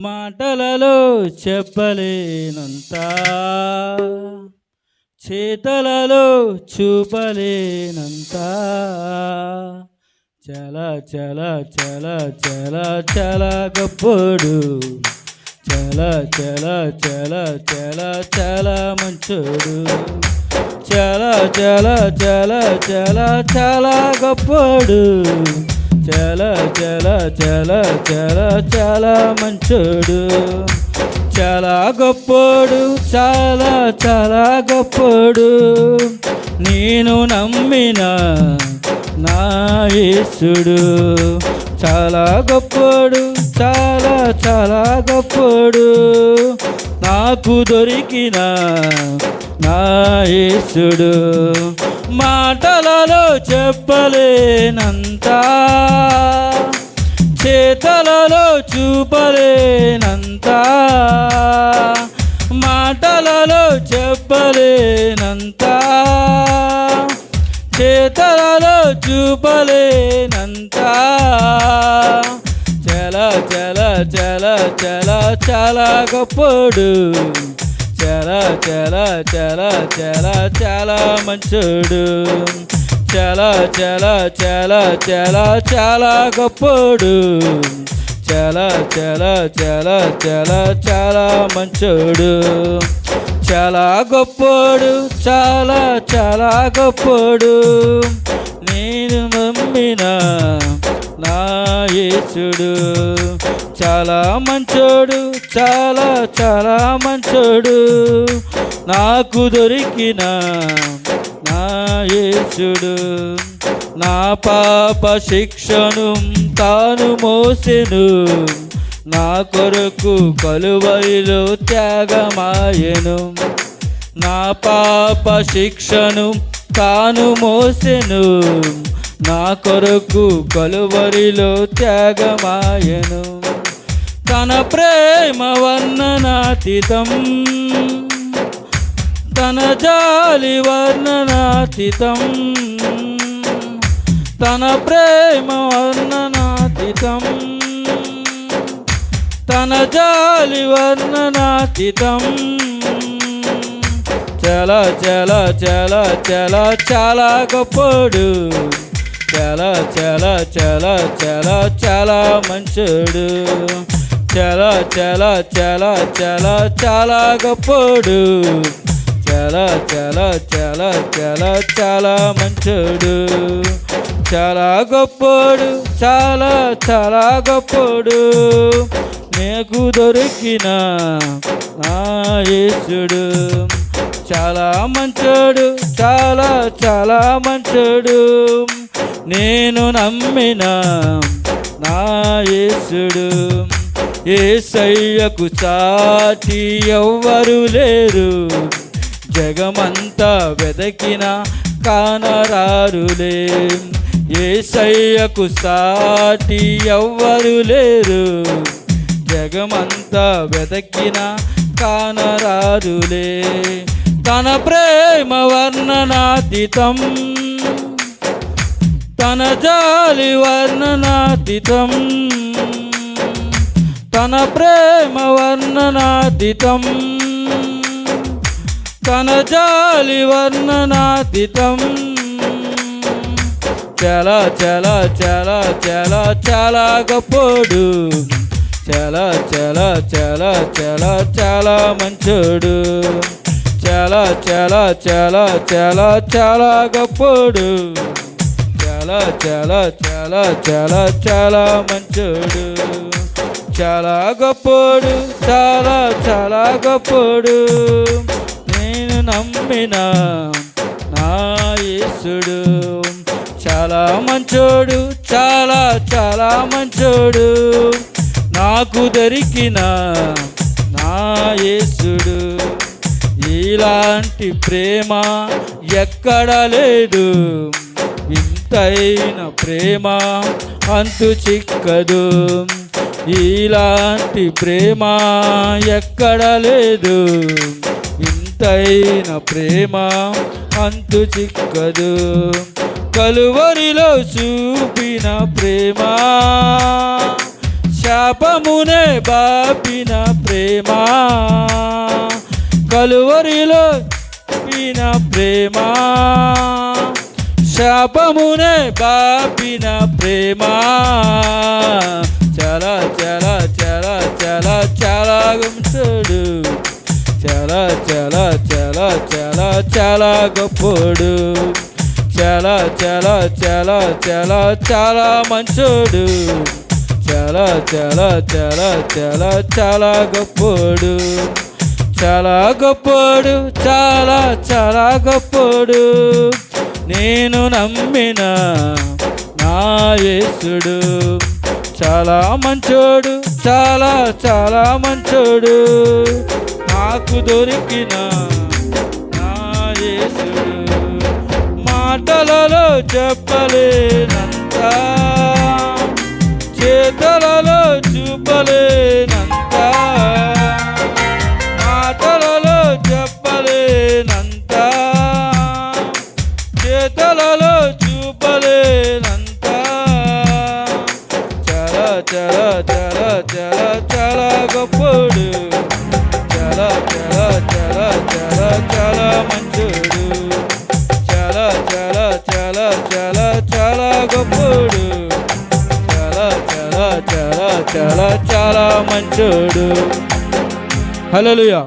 మాటలలో చెప్పలేనంత చేతలలో చూపలేనంత. చాలా చల చాలా చల చాలా గొప్పడు. చల చాలా చాలా చల చాలా మంచోడు. చాలా చాలా చాలా చాలా చల గొప్పడు. చాలా చాలా చాలా చాలా చాలా మంచోడు. చాలా గొప్పోడు చాలా చాలా గొప్పోడు. నేను నమ్మిన నా యేసుడు. చాలా గొప్పోడు చాలా చాలా గొప్పోడు. నాకు దొరికిన నా యేసుడు. మాటలలో చెప్పలేనంత చేతలలో చూపలేనంత మాటలలో చెప్పలేనంత చేతలలో చూపలేనంత. చల చల చల చల చాలా గొప్పడు. చాలా చాలా చాలా చాలా చాలా మంచోడు. చాలా చాలా చాలా చాలా చాలా గొప్పోడు. చాలా చాలా చాలా చాలా చాలా మంచోడు. చాలా గొప్పోడు చాలా చాలా గొప్పోడు. నేను నమ్మిన నా యేసుడు. చాలా మంచోడు చాలా చాలా మంచోడు. నాకు దొరికిన నా యేసుడు. నా పాప శిక్షను తాను మోసెను. నా కొరకు కలువరిలో త్యాగమాయెను. నా పాప శిక్షను తాను మోసెను. నా కొరకు కలువరిలో త్యాగమాయను. తన ప్రేమ వర్ణనాతీతం. తన జాలి వర్ణనాతీతం. తన ప్రేమ వర్ణనాతీతం. తన జాలి వర్ణనాతీతం. చాలా చాలా చాలా చాలా చాలా గొప్పడు. చాలా చాలా చాలా చాలా చాలా మంచోడు. చాలా చాలా చాలా చాలా చాలా గొప్పడు. చాలా చాలా చాలా చాలా చాలా మంచోడు. చాలా గొప్పోడు చాలా చాలా గొప్పోడు. నీకు దొరికిన నా యేసుడు. చాలా మంచోడు చాలా చాలా మంచోడు. నేను నమ్మిన నా యేసుడు. ఏసయ్యకు చాటి ఎవ్వరు లేరు. జగమంతా వెదకిన కానరారులే ఏసయ్యకు సాటి ఎవ్వరు లేరు. జగమంతా వెదకిన కానరారులే తన ప్రేమ వర్ణనాతీతం. తన జాలి వర్ణనాతీతం. తన ప్రేమ వర్ణనాతీతం తన జాలి వర్ణనాతీతం చాలా చాలా చాలా చాలా చాలా గొప్పోడు చాలా చాలా చాలా చాలా చాలా మంచోడు చాలా చాలా చాలా చాలా చాలా గొప్పోడు చాలా చాలా చాలా చాలా చాలా మంచోడు చాలా గొప్పోడు చాలా చాలా గొప్పోడు. నేను నమ్మిన నా యేసుడు. చాలా మంచోడు చాలా చాలా మంచోడు. నాకు దొరికిన నా యేసుడు. ఇలాంటి ప్రేమ ఎక్కడ లేదు. వింతైన ప్రేమ అంతు చిక్కదు. ఇలాంటి ప్రేమ ఎక్కడ లేదు. ఇంతైన ప్రేమ అంతు చిక్కదు. కలువరిలో చూపిన ప్రేమ శాపమునే బాపిన ప్రేమ కలువరిలో పిన ప్రేమ శాపమునే బాపిన ప్రేమ చాలా చాలా చాలా చాలా చాలా గొప్పడు చాలా చాలా చాలా చాలా చాలా గొప్పడు చాలా చాలా చాలా చాలా చాలా మంచోడు చాలా చాలా చాలా చాలా చాలా గొప్పోడు చాలా గొప్పోడు చాలా చాలా గొప్పోడు నేను నమ్మిన నా యేసుడు చాలా మంచోడు చాలా చాలా మంచోడు. నాకు దొరికిన నా యేసుడు. మాటలలో చెప్పలేనంత చాలా చాలా మంచోడు. హలోయా